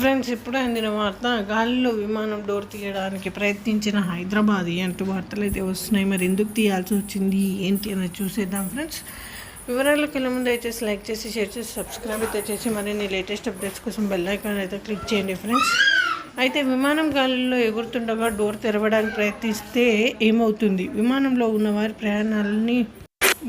Friends ఇప్పుడే అందిన వార్త గాలిలో విమానం డోర్ తీయడానికి ప్రయత్నించిన హైదరాబాద్ అంటూ వార్తలు అయితే వస్తున్నాయి. మరి ఎందుకు తీయాల్సి వచ్చింది? ఏంటి అనేది చూసేద్దాం ఫ్రెండ్స్. వివరాలకు వెళ్ళే ముందు అయితే లైక్ చేసి షేర్ చేసి సబ్స్క్రైబ్ అయితే చేసి మరిన్ని లేటెస్ట్ అప్డేట్స్ కోసం బెల్ ఐకాన్ అయితే క్లిక్ చేయండి ఫ్రెండ్స్. అయితే విమానం గాలిలో ఎగురుతుండగా డోర్ తెరవడానికి ప్రయత్నిస్తే ఏమవుతుంది? విమానంలో ఉన్న వారి ప్రయాణాలని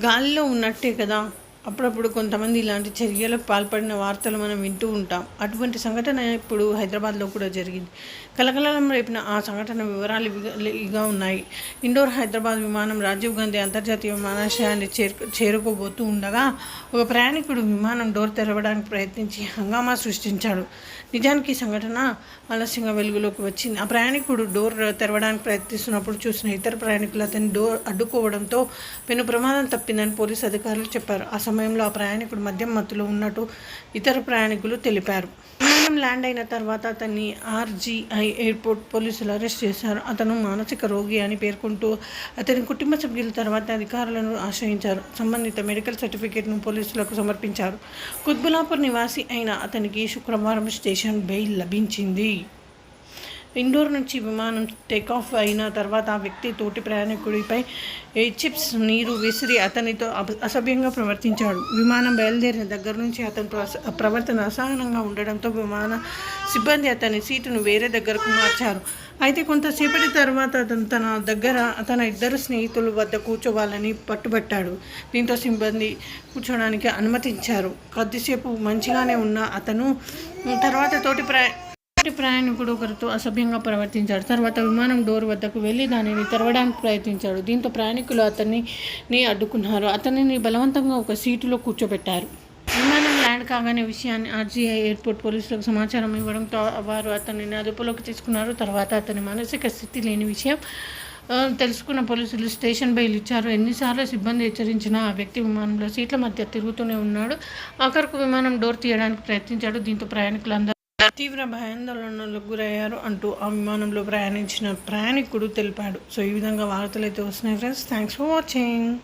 గాలిలో ఉన్నట్టే కదా. అప్పుడప్పుడు కొంతమంది ఇలాంటి చర్యలకు పాల్పడిన వార్తలు మనం వింటూ ఉంటాం. అటువంటి సంఘటన ఇప్పుడు హైదరాబాద్లో కూడా జరిగింది. కలకలం రేపిన ఆ సంఘటన వివరాలు ఇగా ఉన్నాయి. ఇండోర్ హైదరాబాద్ విమానం రాజీవ్ గాంధీ అంతర్జాతీయ విమానాశ్రయాన్ని చేరు చేరుకోబోతూ ఉండగా ఒక ప్రయాణికుడు విమానం డోర్ తెరవడానికి ప్రయత్నించి హంగామా సృష్టించాడు. నిజానికి సంఘటన ఆలస్యంగా వెలుగులోకి వచ్చింది. ఆ ప్రయాణికుడు డోర్ తెరవడానికి ప్రయత్నిస్తున్నప్పుడు చూసిన ఇతర ప్రయాణికులు అతని డోర్ అడ్డుకోవడంతో పెను ప్రమాదం తప్పిందని పోలీసు అధికారులు చెప్పారు. ఆ సమయంలో ఆ ప్రయాణికుడు మద్యం మత్తులో ఉన్నట్టు ఇతర ప్రయాణికులు తెలిపారు. విమానం ల్యాండ్ అయిన తర్వాత అతన్ని ఆర్జీఐ ఎయిర్పోర్ట్ పోలీసులు అరెస్ట్ చేశారు. అతను మానసిక రోగి అని పేర్కొంటూ అతని కుటుంబ సభ్యుల తర్వాత అధికారులను ఆశ్రయించారు. సంబంధిత మెడికల్ సర్టిఫికేట్ను పోలీసులకు సమర్పించారు. కుత్బులాపూర్ నివాసి అయిన అతనికి శుక్రవారం స్టేషన్ బెయిల్ లభించింది. ఇండోర్ నుంచి విమానం టేకాఫ్ అయిన తర్వాత ఆ వ్యక్తి తోటి ప్రయాణికుడిపై చిప్స్ నీరు విసిరి అతనితో అసభ్యంగా ప్రవర్తించాడు. విమానం బయలుదేరిన దగ్గర నుంచి అతని ప్రస- ప్రవర్తన అసహనంగా ఉండడంతో విమాన సిబ్బంది అతని సీటును వేరే దగ్గరకు మార్చారు. అయితే కొంతసేపటి తర్వాత అతను తన దగ్గర తన ఇద్దరు స్నేహితుల వద్ద కూర్చోవాలని పట్టుబట్టాడు. దీంతో సిబ్బంది కూర్చోడానికి అనుమతించారు. కొద్దిసేపు మంచిగానే ఉన్న అతను తర్వాత తోటి ప్రయా మొదటి ప్రయాణికుడు ఒకరితో అసభ్యంగా ప్రవర్తించాడు. తర్వాత విమానం డోర్ వద్దకు వెళ్ళి దానిని తెరవడానికి ప్రయత్నించాడు. దీంతో ప్రయాణికులు అతన్ని అడ్డుకున్నారు. అతనిని బలవంతంగా ఒక సీటులో కూర్చోబెట్టారు. విమానం ల్యాండ్ కాగానే విషయాన్ని ఆర్జీఐ ఎయిర్పోర్ట్ పోలీసులకు సమాచారం ఇవ్వడంతో వారు అతనిని అదుపులోకి తీసుకున్నారు. తర్వాత అతని మానసిక స్థితి లేని విషయం తెలుసుకున్న పోలీసులు స్టేషన్ బెయిల్ ఇచ్చారు. ఎన్నిసార్లు సిబ్బంది హెచ్చరించినా ఆ వ్యక్తి విమానంలో సీట్ల మధ్య తిరుగుతూనే ఉన్నాడు. ఆఖరకు విమానం డోర్ తీయడానికి ప్రయత్నించాడు. దీంతో ప్రయాణికులందరూ తీవ్ర భయాందోళనలకు గురయ్యారు అంటూ ఆ విమానంలో ప్రయాణించిన ప్రయాణికుడు తెలిపాడు. సో ఈ విధంగా వార్తలు అయితే వస్తున్నాయి ఫ్రెండ్స్ థ్యాంక్స్ ఫర్ వాచింగ్